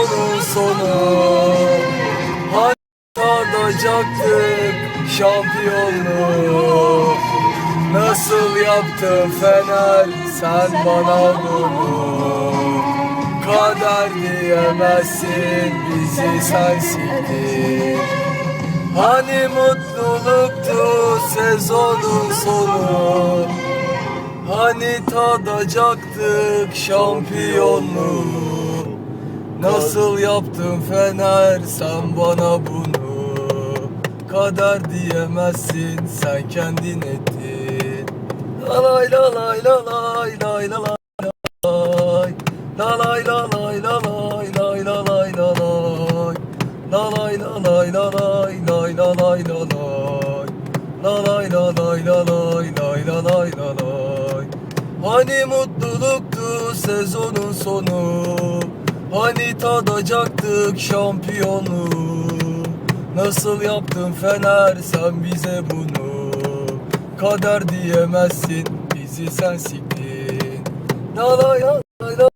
sezonun sonu. Tadacaktık şampiyonluğu Nasıl yaptın Fener? Sen bana bunu. Kader diyemezsin bizi sen siktin Hani mutluluktu sezonun sonu? Hani tadacaktık şampiyonluğu Nasıl yaptın Fener sen bana bunu Kader diyemezsin sen kendin ettin La lay la lay la lay lay la lay lay La lay la lay la lay lay la lay la lay La lay la lay la lay lay la lay la lay La lay la lay la lay lay la lay la lay Hani mutluluktu sezonun sonu Tadacaktık şampiyonluğu Nasıl yaptın Fener sen bize bunu? Kader diyemezsin bizi sen siktin. La